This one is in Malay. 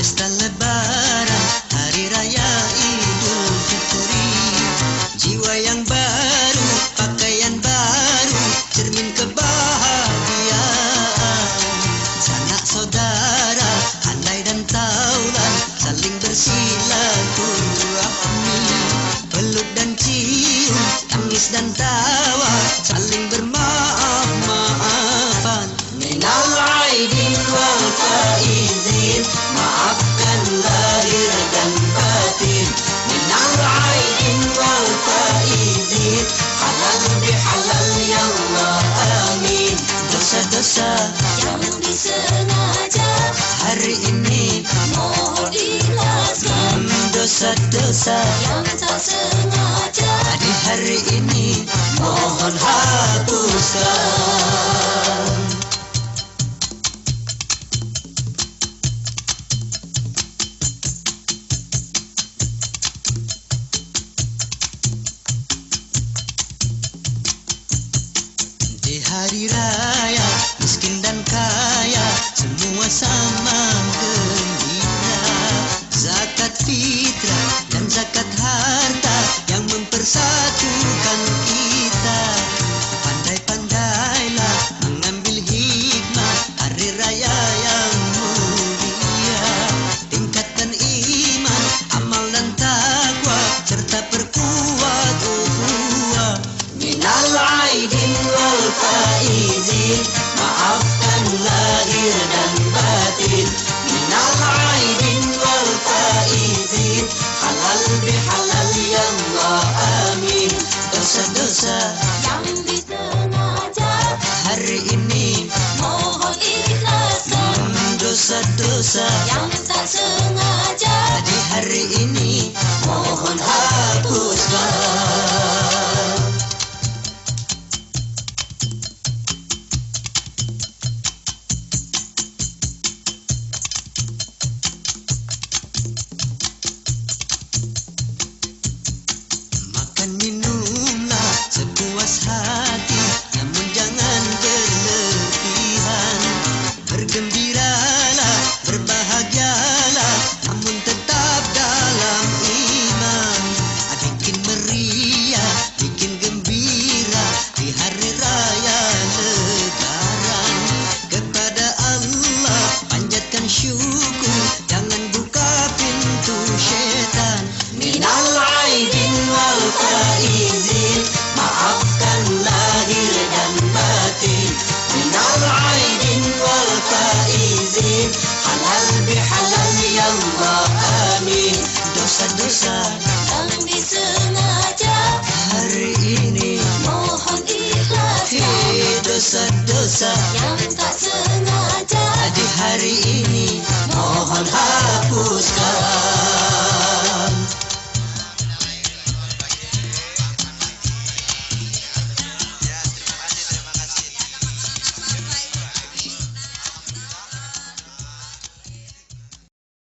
Pesta lebaran Hari Raya Idul Fitri. Jiwa yang baru Pakaian baru Cermin kebahagiaan. Sanak saudara Andai dan taulan Saling bersilaturahmi. Peluk dan cium Tangis dan tawa yang disengaja hari ini mohon ikhlaskan Dosa-dosa yang tak sengaja di hari ini Mohon hapuskan Di hari raya miskin dan kaya semua sama dosa-dosa yang tak sengaja. Di hari ini mohon hapuskan. Bergembiralah, wal faizin Halal bihalal ya Allah amin Dosa-dosa yang disengaja hari ini mohon ikhlaskan Hei dosa-dosa yang